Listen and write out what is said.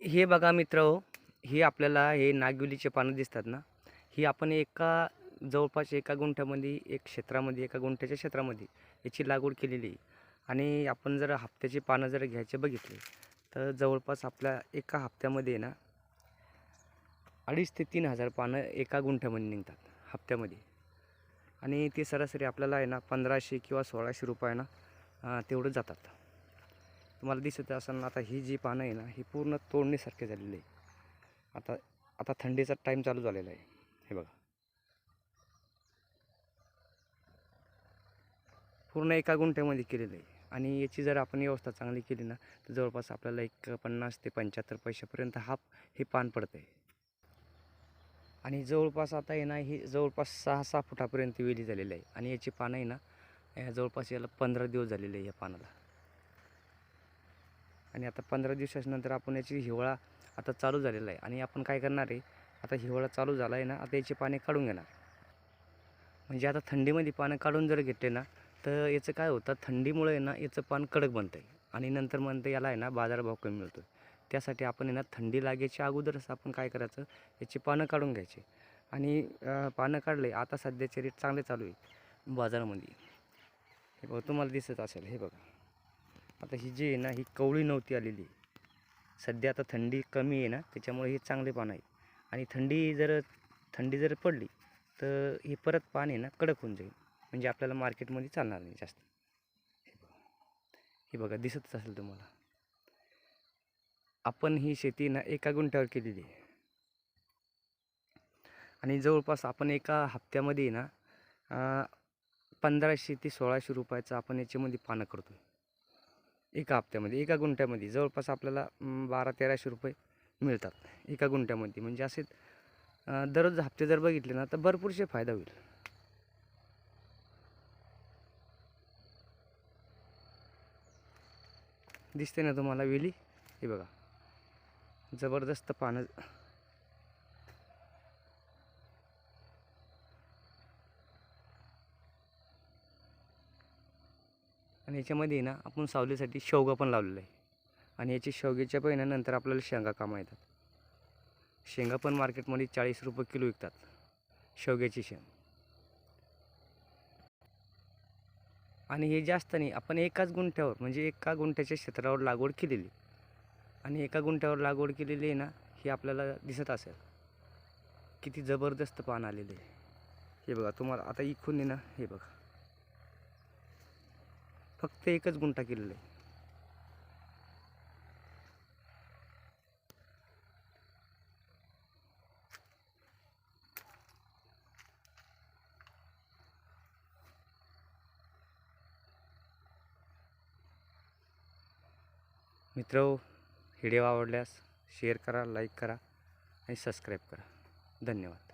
हे बघा मित्र हे आपल्याला हे नागवेलीचे पानं दिसतात ना? ही आपण एका जवळपास एका गुंठ्यामध्ये एक क्षेत्रामध्ये एका गुंठ्याच्या क्षेत्रामध्ये याची लागवड केलेली आहे. आणि आपण जर हप्त्याची पानं जर घ्यायचे बघितले तर जवळपास आपल्या एका हप्त्यामध्ये ना अडीच ते तीन हजार पानं एका गुंठ्यामध्ये निघतात हप्त्यामध्ये. आणि ते सरासरी आपल्याला आहे ना पंधराशे किंवा सोळाशे रुपयानं तेवढं जातात. तुम्हाला दिसत असाल ना आता ही जी पानं आहे ना ही पूर्ण तोडणीसारखी झालेली आहे. आता आता थंडीचा टाईम चालू झालेला आहे. हे बघा. पूर्ण एका गुंठ्यामध्ये केलेलं आहे. आणि याची जर आपण व्यवस्था चांगली केली ना तर जवळपास आपल्याला एक पन्नास ते पंच्याहत्तर पैशापर्यंत हा हे पान पडतं आहे आणि जवळपास आता आहे ना ही जवळपास सहा सहा फुटापर्यंत वेली झालेली आहे. आणि याची पानं आहे ना जवळपास याला पंधरा दिवस झालेले आहे या पानाला. आणि आता पंधरा दिवसानंतर आपण याची हिवाळा आता चालू झालेला आहे. आणि आपण काय करणार आहे आता हिवाळा चालू झाला आहे ना आता याची पाने काढून घेणार. म्हणजे आता थंडीमध्ये पानं काढून जर घेतले ना तर याचं काय होतं थंडीमुळे आहे ना याचं पान कडक बनतं आहे आणि नंतर म्हणतं याला आहे ना बाजारभाव कमी मिळतो त्यासाठी आपण आहे ना थंडी लागायच्या अगोदरच आपण काय करायचं याची पानं काढून घ्यायची. आणि पानं काढले आता सध्याचे रेट चांगले चालू आहे बाजारामध्ये. हे बघा तुम्हाला दिसत असेल हे बघा. आता ही जी आहे ना ही कवळी नव्हती आलेली. सध्या आता थंडी कमी आहे ना त्याच्यामुळे हे चांगले पान आहे. आणि थंडी जर थंडी जर पडली तर हे परत पान आहे ना कडक होऊन जाईल. म्हणजे आपल्याला मार्केटमध्ये चालणार नाही जास्त. हे बघा हे बघा दिसतच असेल तुम्हाला. आपण ही शेती ना एका गुंठ्यावर केलेली आहे. आणि जवळपास आपण एका हप्त्यामध्ये ना पंधराशे ते सोळाशे रुपयाचं आपण याच्यामध्ये पानं करतो एका हप्त्यामध्ये एका गुंठ्यामध्ये. जवळपास आपल्याला बारा तेराशे रुपये मिळतात एका गुंठ्यामध्ये. म्हणजे असे दररोज हप्ते जर बघितले ना तर भरपूरशे फायदा होईल. दिसते ना तुम्हाला वेली? हे बघा. जबरदस्त पानं आणि याच्यामध्ये ना आपण सावलीसाठी शेवगा पण लावलेला आहे. आणि याचे शेवग्याच्या पहिल्यानंतर आपल्याला शेंगा कामं येतात. शेंगा पण मार्केटमध्ये चाळीस रुपये किलो विकतात. शेवग्याची शेंग. आणि हे जास्त नाही आपण एकाच गुंठ्यावर म्हणजे एका गुंठ्याच्या क्षेत्रावर लागवड केलेली. आणि एका गुंठ्यावर लागवड केलेली आहे ना हे आपल्याला दिसत असेल. किती जबरदस्त पान आलेले आहे. हे बघा तुम्हाला आता इकून ना हे बघा. फक्त एकच गुंठा केलेला आहे. मित्र हो, व्हिडिओ आवडल्यास शेअर करा लाईक करा आणि सबस्क्राईब करा. धन्यवाद.